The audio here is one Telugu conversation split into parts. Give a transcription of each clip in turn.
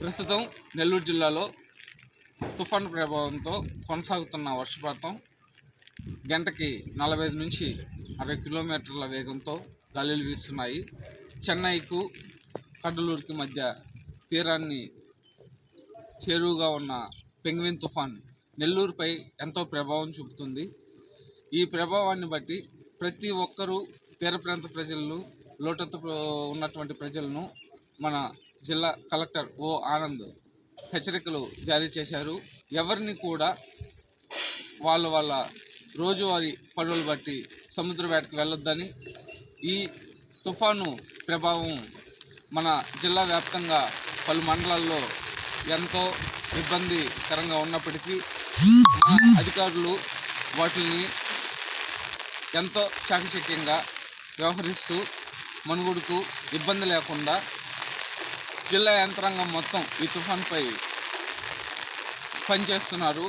ప్రస్తుతం నెల్లూరు జిల్లాలో తుఫాను ప్రభావంతో కొనసాగుతున్న వర్షపాతం గంటకి నలభై ఐదు నుంచి అరవై కిలోమీటర్ల వేగంతో గాలులు వీస్తున్నాయి. చెన్నైకు కడలూరుకి మధ్య తీరాన్ని చేరువుగా ఉన్న పెంగ్విన్ తుఫాన్ నెల్లూరుపై ఎంతో ప్రభావం చూపుతుంది. ఈ ప్రభావాన్ని బట్టి ప్రతి ఒక్కరూ తీర ప్రాంత ప్రజలను లోటత్తు ఉన్నటువంటి ప్రజలను మన జిల్లా కలెక్టర్ ఓ ఆనంద్ హెచ్చరికలు జారీ చేశారు. ఎవరిని కూడా వాళ్ళ వాళ్ళ రోజువారీ పనులు బట్టి సముద్ర వేటకు వెళ్ళొద్దని ఈ తుఫాను ప్రభావం మన జిల్లా వ్యాప్తంగా పలు మండలాల్లో ఎంతో ఇబ్బందికరంగా ఉన్నప్పటికీ మా అధికారులు వాటిని ఎంతో చాకచక్యంగా వ్యవహరిస్తూ మనుగుడుకు ఇబ్బంది లేకుండా జిల్లా యంత్రాంగం మొత్తం ఈ తుఫాన్పై పనిచేస్తున్నారు.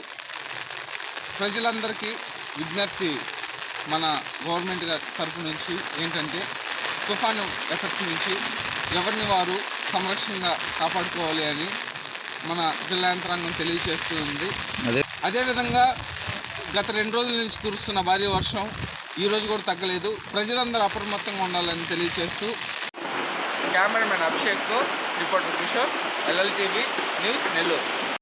ప్రజలందరికీ విజ్ఞప్తి మన గవర్నమెంట్ తరపు నుంచి ఏంటంటే తుఫాను ఎఫెక్ట్ నుంచి ఎవరిని వారు సంరక్షణగా కాపాడుకోవాలి అని మన జిల్లా యంత్రాంగం తెలియజేస్తూ ఉంది. అదే అదేవిధంగా గత రెండు రోజుల నుంచి కురుస్తున్న భారీ వర్షం ఈ రోజు కూడా తగ్గలేదు. ప్రజలందరూ అప్రమత్తంగా ఉండాలని తెలియజేస్తూ cameraman అభిషేక్తో reporter Kishore LLTV news Nellore.